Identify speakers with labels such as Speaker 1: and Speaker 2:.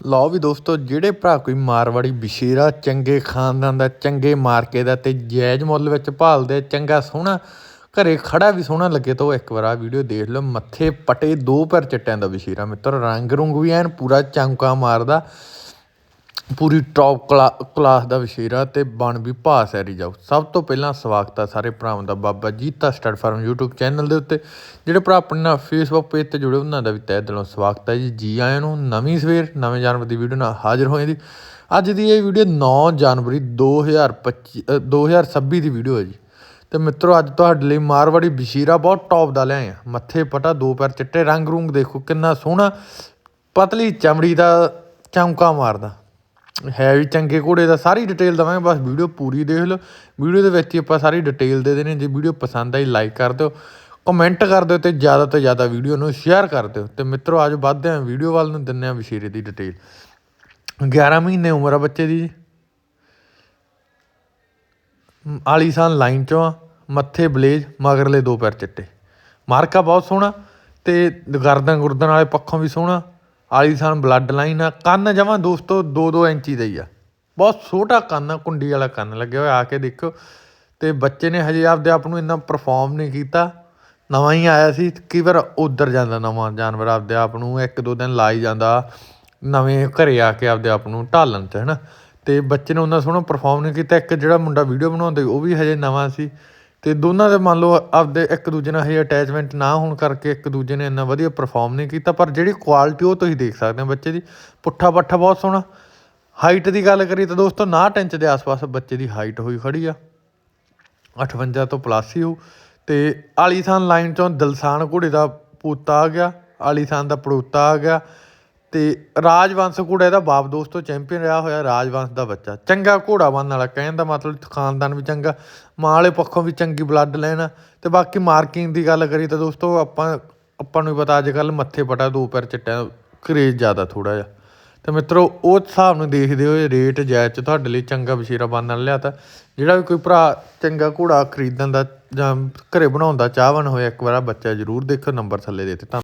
Speaker 1: ਲਓ ਵੀ ਦੋਸਤੋ, ਜਿਹੜੇ ਭਰਾ ਕੋਈ ਮਾਰਵਾੜੀ ਬਸ਼ੀਰਾ ਚੰਗੇ ਖਾਨਦਾਨ ਦਾ, ਚੰਗੇ ਮਾਰਕੇ ਦਾ ਤੇ ਜਾਇਜ਼ ਮੁੱਲ ਵਿੱਚ ਭਾਲਦੇ, ਚੰਗਾ ਸੋਹਣਾ, ਘਰੇ ਖੜਾ ਵੀ ਸੋਹਣਾ ਲੱਗੇ ਤਾਂ ਉਹ ਇੱਕ ਵਾਰ ਆ ਵੀਡੀਓ ਦੇਖ ਲਓ। ਮੱਥੇ ਪਟੇ ਦੋ ਪੈਰ ਚਿੱਟਿਆਂ ਦਾ ਬਸ਼ੀਰਾ ਮਿੱਤਰ ਰੰਗ ਰੁੰਗ ਵੀ ਐਨ, ਪੂਰਾ ਚੌਂਕਾ ਮਾਰਦਾ। ਪੂਰੀ ਟੌਪ ਕਲਾਸ ਦਾ ਵਸ਼ੀਰਾ ਤੇ ਬਣ ਵੀ ਭਾ ਸੈਰੀ ਜਾਓ ਸਭ ਤੋਂ ਪਹਿਲਾਂ ਸਵਾਗਤ ਹੈ ਸਾਰੇ ਭਰਾਵਾਂ ਦਾ Baba Jeeta stud farm YouTube channel ਦੇ ਉੱਤੇ ਜਿਹੜੇ ਭਰਾ ਆਪਣੇ ਨਾਲ Facebook ਪੇਜ ਤੇ ਜੁੜੇ ਉਹਨਾਂ ਦਾ ਵੀ ਤਹਿ ਦਿਲੋਂ ਸਵਾਗਤ ਹੈ ਜੀ। ਜੀ ਆਇਆਂ ਨੂੰ ਨਵੀਂ ਸਵੇਰ ਨਵੇਂ ਜਾਨਵਰ ਦੀ ਵੀਡੀਓ ਨਾਲ ਹਾਜ਼ਰ ਹੋਏ ਦੀ ਅੱਜ ਦੀ ਇਹ ਵੀਡੀਓ 9 ਜਨਵਰੀ 2025 ਅ, 2026 ਦੀ ਵੀਡੀਓ ਹੈ ਜੀ। ਤੇ ਮਿੱਤਰੋ ਅੱਜ ਤੁਹਾਡੇ ਲਈ ਮਾਰਵਾੜੀ ਬਸ਼ੀਰਾ ਬਹੁਤ ਟੌਪ ਦਾ ਲਿਆਏ ਆ। ਮੱਥੇ ਪਟਾ ਦੋ ਪੈਰ ਚਿੱਟੇ ਰੰਗ ਰੂੰਗ ਦੇਖੋ ਕਿੰਨਾ ਸੋਹਣਾ। ਪਤਲੀ ਚਮੜੀ ਦਾ ਚਮਕਾ ਮਾਰਦਾ। ਹੈ ਵੀ ਚੰਗੇ ਘੋੜੇ ਦਾ ਸਾਰੀ ਡਿਟੇਲ ਦਵਾਂਗੇ ਬਸ ਵੀਡੀਓ ਪੂਰੀ ਦੇਖ ਲਓ। ਵੀਡੀਓ ਦੇ ਵਿੱਚ ਹੀ ਆਪਾਂ ਸਾਰੀ ਡਿਟੇਲ ਦੇ ਦੇਣੇ ਜੇ ਵੀਡੀਓ ਪਸੰਦ ਆਈ ਲਾਈਕ ਕਰ ਦਿਓ ਕਮੈਂਟ ਕਰ ਦਿਓ ਤੇ ਜ਼ਿਆਦਾ ਤੋਂ ਜ਼ਿਆਦਾ ਵੀਡੀਓ ਨੂੰ ਸ਼ੇਅਰ ਕਰ ਦਿਓ। ਤੇ ਮਿੱਤਰੋ ਅੱਜ ਵੱਧਦੇ ਹਾਂ ਵੀਡੀਓ ਵੱਲ ਨੂੰ ਦਿੰਨੇ ਆ ਵਿਸ਼ੇਰੇ ਦੀ ਡਿਟੇਲ 11 ਮਹੀਨੇ ਉਮਰ ਆ ਬੱਚੇ ਦੀ ਜੀ। ਮ, ਆਲੀਸ਼ਾਨ ਲਾਈਨ ਚੋਂ ਆ ਮੱਥੇ ਬਲੇਜ ਮਗਰਲੇ ਦੋ ਪੈਰ ਚਿੱਟੇ। ਮਾਰਕਾ ਬਹੁਤ ਸੋਹਣਾ ਤੇ ਗਰਦਨ ਗੁਰਦਨ ਵਾਲੇ ਪੱਖੋਂ ਵੀ ਸੋਹਣਾ। ਆਲੀਸ਼ਾਨ ਬਲੱਡ ਲਾਈਨ ਆ, ਕੰਨ ਜਮਾਂ ਦੋਸਤੋ 2-2 ਇੰਚੀ ਦਾ ਹੀ ਆ। ਬਹੁਤ ਛੋਟਾ ਕੰਨ ਆ, ਕੁੰਡੀ ਵਾਲਾ ਕੰਨ ਲੱਗਿਆ ਹੋਇਆ, ਆ ਕੇ ਦੇਖਿਓ। ਤੇ ਬੱਚੇ ਨੇ ਹਜੇ ਆਪਦੇ ਆਪ ਨੂੰ ਇੰਨਾ ਪਰਫਾਰਮ ਨਹੀਂ ਕੀਤਾ। ਨਵਾਂ ਹੀ ਆਇਆ ਸੀ, ਕਈ ਵਾਰ ਉਧਰ ਜਾਂਦਾ ਨਵਾਂ ਜਾਨਵਰ ਆਪਦੇ ਆਪ ਨੂੰ, ਇੱਕ ਦੋ ਦਿਨ ਲਾਈ ਜਾਂਦਾ। ਨਵੇਂ ਘਰੇ ਆ ਕੇ ਆਪਦੇ ਆਪ ਨੂੰ ਢਾਲਣ ਚ ਹਨਾ। ਤੇ ਬੱਚੇ ਨੇ ਉਹਨਾਂ ਸੋਹਣਾ ਪਰਫਾਰਮ ਨਹੀਂ ਕੀਤਾ, ਇੱਕ ਜਿਹੜਾ ਮੁੰਡਾ ਵੀਡੀਓ ਬਣਾਉਂਦਾ ਉਹ ਵੀ ਹਜੇ ਨਵਾਂ ਸੀ। ਅਤੇ ਦੋਨਾਂ ਦੇ ਮੰਨ ਲਓ ਆਪਦੇ ਇੱਕ ਦੂਜੇ ਨਾਲ ਹਜੇ ਅਟੈਚਮੈਂਟ ਨਾ ਹੋਣ ਕਰਕੇ ਇੱਕ ਦੂਜੇ ਨੇ ਇੰਨਾ ਵਧੀਆ ਪਰਫੋਰਮ ਨਹੀਂ ਕੀਤਾ, ਪਰ ਜਿਹੜੀ ਕੁਆਲਿਟੀ ਉਹ ਤੁਸੀਂ ਦੇਖ ਸਕਦੇ ਹੋ ਬੱਚੇ ਦੀ। ਪੁੱਠਾ ਪੱਠਾ ਬਹੁਤ ਸੋਹਣਾ। ਹਾਈਟ ਦੀ ਗੱਲ ਕਰੀ ਤਾਂ ਦੋਸਤੋ 59 ਇੰਚ ਦੇ ਆਸ-ਪਾਸ ਬੱਚੇ ਦੀ ਹਾਈਟ ਹੋਈ ਖੜੀ ਆ। 58 ਤੋਂ ਪਲੱਸ ਹੀ ਹੋ ਤੇ ਆਲੀਸ਼ਾਨ ਲਾਈਨ ਚੋਂ ਦਿਲਸਾਨ ਘੋੜੇ ਦਾ ਪੋਤਾ ਆ ਗਿਆ। ਆਲੀਸ਼ਾਨ ਦਾ ਪੜੋਤਾ ਆ ਗਿਆ। ਅਤੇ ਰਾਜਵੰਸ਼ ਘੋੜਾ ਇਹਦਾ ਬਾਪ ਦੋਸਤੋ ਚੈਂਪੀਅਨ ਰਿਹਾ ਹੋਇਆ, ਰਾਜਵੰਸ਼ ਦਾ ਬੱਚਾ। ਚੰਗਾ ਘੋੜਾ ਬਣਨ ਵਾਲਾ, ਕਹਿਣ ਦਾ ਮਤਲਬ ਖਾਨਦਾਨ ਵੀ ਚੰਗਾ ਮਾਂ ਵਾਲੇ ਪੱਖੋਂ ਵੀ ਚੰਗੀ ਬਲੱਡ ਲੈਣਾ। ਅਤੇ ਬਾਕੀ ਮਾਰਕਿੰਗ ਦੀ ਗੱਲ ਕਰੀ ਤਾਂ ਦੋਸਤੋ, ਆਪਾਂ ਆਪਾਂ ਨੂੰ ਵੀ ਪਤਾ ਅੱਜ ਕੱਲ੍ਹ ਮੱਥੇ ਪਟਾ, ਦੋ ਪੈਰ ਚਿੱਟਿਆਂ ਕਰੇਜ ਜ਼ਿਆਦਾ ਥੋੜ੍ਹਾ ਜਿਹਾ। ਤੇ ਮਿੱਤਰੋ, ਉਹ ਹਿਸਾਬ ਨੂੰ ਦੇਖਦੇ ਹੋਏ ਰੇਟ ਜਾਇਜ਼ ਚ ਤੁਹਾਡੇ ਲਈ ਚੰਗਾ ਵਸ਼ੀਰਾ ਬਣਨ ਲਿਆ ਤਾਂ ਜਿਹੜਾ ਵੀ ਕੋਈ ਭਰਾ ਚੰਗਾ ਘੋੜਾ ਖਰੀਦਣ ਦਾ ਜਾਂ ਘਰੇ ਬਣਾਉਣ ਦਾ ਚਾਹਵਨ ਹੋਇਆ, ਇੱਕ ਵਾਰ ਬੱਚਾ ਜ਼ਰੂਰ ਦੇਖੋ, ਨੰਬਰ ਥੱਲੇ ਦੇ ਦਿੱਤੇ।